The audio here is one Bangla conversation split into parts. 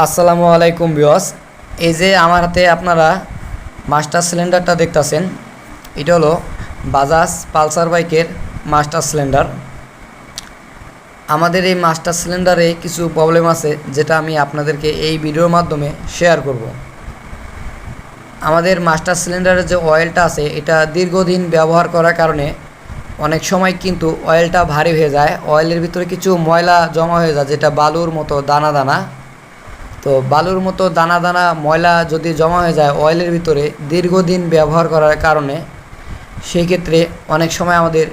আসসালামু আলাইকুম বিয়স এই যে আমার হাতে আপনারা মাস্টার সিলিন্ডারটা দেখতাছেন, এটা হলো বাজাজ পালসার বাইকের মাস্টার সিলিন্ডার। আমাদের এই মাস্টার সিলিন্ডারে কিছু প্রবলেম আছে, যেটা আমি আপনাদেরকে এই ভিডিওর মাধ্যমে শেয়ার করব। আমাদের মাস্টার সিলিন্ডারের যে অয়েলটা আছে, এটা দীর্ঘদিন ব্যবহার করার কারণে অনেক সময় কিন্তু অয়েলটা ভারী হয়ে যায়। অয়েলের ভিতরে কিছু ময়লা জমা হয়ে যায়, যেটা বালুর মতো দানা দানা। তো বালুর মতো দানা দানা ময়লা যদি জমা হয়ে যায় অয়েলের ভিতরে দীর্ঘদিন ব্যবহার করার কারণে সেই ক্ষেত্রে অনেক সময় আমাদের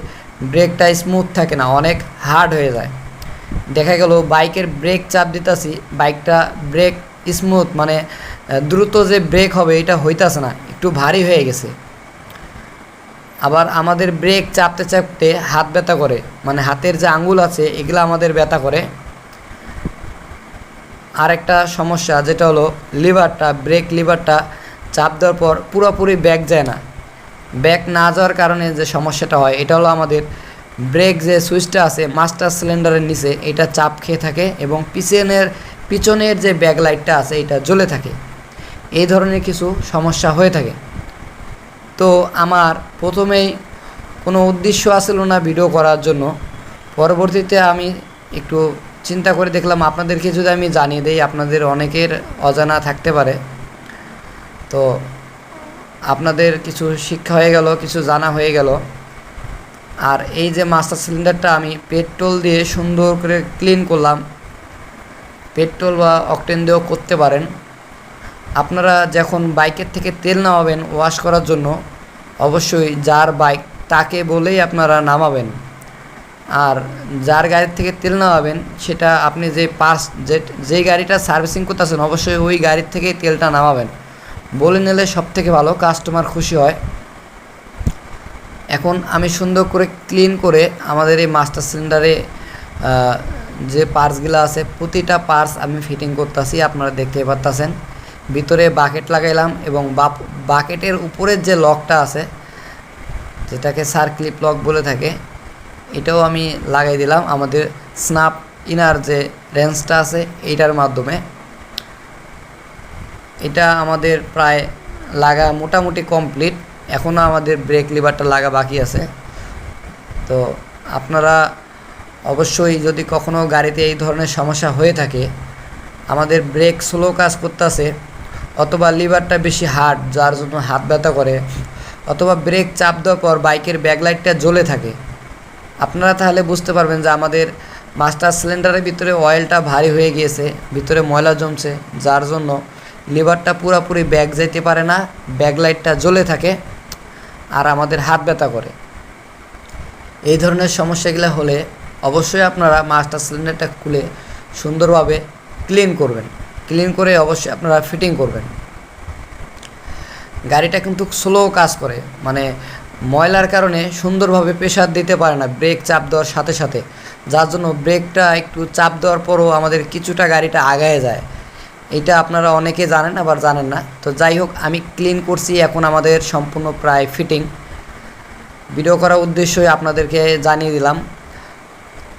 ব্রেকটা স্মুথ থাকে না, অনেক হার্ড হয়ে যায়। দেখা গেল বাইকের ব্রেক চাপ দিতেছি, বাইকটা ব্রেক স্মুথ মানে দ্রুত যে ব্রেক হবে এটা হইতাছে না, একটু ভারী হয়ে গেছে। আবার আমাদের ব্রেক চাপতে চাপতে হাত ব্যথা করে মানে হাতের যে আঙ্গুল আছে, এগুলো আমাদের ব্যথা করে। আরেকটা সমস্যা, যেটা হলো লিভারটা, ব্রেক লিভারটা চাপ দেওয়ার পর পুরোপুরি ব্যাক যায় না। ব্যাক না যাওয়ার কারণে যে সমস্যাটা হয়, এটা হলো আমাদের ব্রেক যে সুইচটা আছে, মাস্টার সিলিন্ডারের নিচে, এটা চাপ খেয়ে থাকে এবং পিছনের পিছনের যে ব্যাক লাইটটা আছে, এটা জ্বলে থাকে। এই ধরনের কিছু সমস্যা হয়ে থাকে। তো আমার প্রথমেই কোনো উদ্দেশ্য আসছিল না ভিডিও করার জন্য। পরবর্তীতে আমি একটু চিন্তা করে দেখলাম আপনাদেরকে যদি আমি জানিয়ে দেই, আপনাদের অনেকের অজানা থাকতে পারে। তো আপনাদের কিছু শিক্ষা হয়ে গেল, কিছু জানা হয়ে গেল। আর এই যে মাস্টার সিলিন্ডারটা আমি পেট্রোল দিয়ে সুন্দর করে ক্লিন করলাম। পেট্রোল বা অকটেন দিয়েও করতে পারেন। আপনারা যখন বাইকের থেকে তেল নামাবেন ওয়াশ করার জন্য, অবশ্যই যার বাইক তাকে বলেই আপনারা নামাবেন। আর যার গাড়ির থেকে তেল নামাবেন, সেটা আপনি যে পার্স যে যেই গাড়িটা সার্ভিসিং করতেছেন, অবশ্যই ওই গাড়ির থেকেই তেলটা নামাবেন। বলে নিলে সব থেকে ভালো কাস্টমার খুশি হয়। এখন আমি সুন্দর করে ক্লিন করে আমাদের এই মাস্টার সিলিন্ডারে যে পার্টসগুলো আছে, প্রতিটা পার্টস আমি ফিটিং করতেছি, আপনারা দেখতে পারতেছেন। ভিতরে বাকেট লাগাইলাম এবং বাকেটের উপরের যে লকটা আছে, যেটাকে সার্ক্লিপ লক বলে থাকে এটাও আমি লাগাই দিলাম। আমাদের স্নাপ ইনার যে রেঞ্জটা আছে, এইটার মাধ্যমে। এটা আমাদের প্রায় লাগা মোটামুটি কমপ্লিট। এখনও আমাদের ব্রেক লিভারটা লাগা বাকি আছে। তো আপনারা অবশ্যই যদি কখনও গাড়িতে এই ধরনের সমস্যা হয়ে থাকে, আমাদের ব্রেক স্লো কাজ করতেছে, অথবা লিভারটা বেশি হার্ড, যার জন্য হাত ব্যথা করে, অথবা ব্রেক চাপ দেওয়ার পর বাইকের ব্যাকলাইটটা জ্বলে থাকে আপনারা তাহলে বুঝতে পারবেন যে আমাদের মাস্টার সিলিন্ডারের ভিতরে অয়েলটা ভারী হয়ে গিয়েছে, ভিতরে ময়লা জমছে, যার জন্য লিভারটা পুরোপুরি ব্যাগ যেতে পারে না, ব্যাগ লাইটটা জ্বলে থাকে আর আমাদের হাত ব্যথা করে। এই ধরনের সমস্যাগুলো হলে অবশ্যই আপনারা মাস্টার সিলিন্ডারটা খুলে সুন্দরভাবে ক্লিন করবেন। ক্লিন করে অবশ্যই আপনারা ফিটিং করবেন। গাড়িটা কিন্তু স্লো কাজ করে মানে ময়লার কারণে সুন্দরভাবে প্রেশার দিতে পারে না ব্রেক চাপ দেওয়ার সাথে সাথে, যার জন্য ব্রেকটা একটু চাপ দেওয়ার পরও আমাদের কিছুটা গাড়িটা আগায় যায়। এটা আপনারা অনেকে জানেন, আবার জানেন না। তো যাই হোক, আমি ক্লিন করছি এখন আমাদের সম্পূর্ণ প্রায় ফিটিং। ভিডিও করার উদ্দেশ্যই আপনাদেরকে জানিয়ে দিলাম।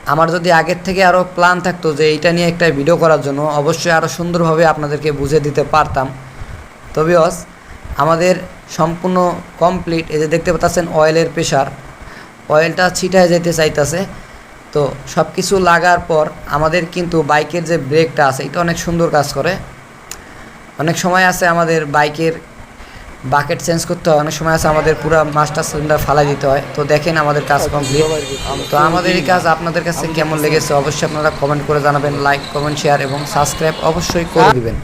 আমার যদি আগের থেকে আরও প্ল্যান থাকতো যে এইটা নিয়ে একটা ভিডিও করার জন্য, অবশ্যই আরও সুন্দরভাবে আপনাদেরকে বুঝে দিতে পারতাম। তবে অস সম্পূর্ণ কমপ্লিট এই যে দেখতে পাচ্ছেন অয়েলের প্রেশার অয়েলটা ছিটায় যেতে চাইতেছে। তো সব কিছু লাগার পর আমাদের কিন্তু বাইকের যে ব্রেকটা আছে, এটা অনেক সুন্দর কাজ করে। অনেক সময় আছে আমাদের বাইকের বাকেট চেঞ্জ করতে হয়, অনেক সময় আছে আমাদের পুরো মাস্টার সিলিন্ডার ফালাই দিতে হয়। তো দেখেন আমাদের কাজ কমপ্লিট তো আমাদের এই কাজ আপনাদের কাছে কেমন লেগেছে? অবশ্যই আপনারা কমেন্ট করে জানাবেন লাইক কমেন্ট শেয়ার এবং সাবস্ক্রাইব অবশ্যই করে দিবেন।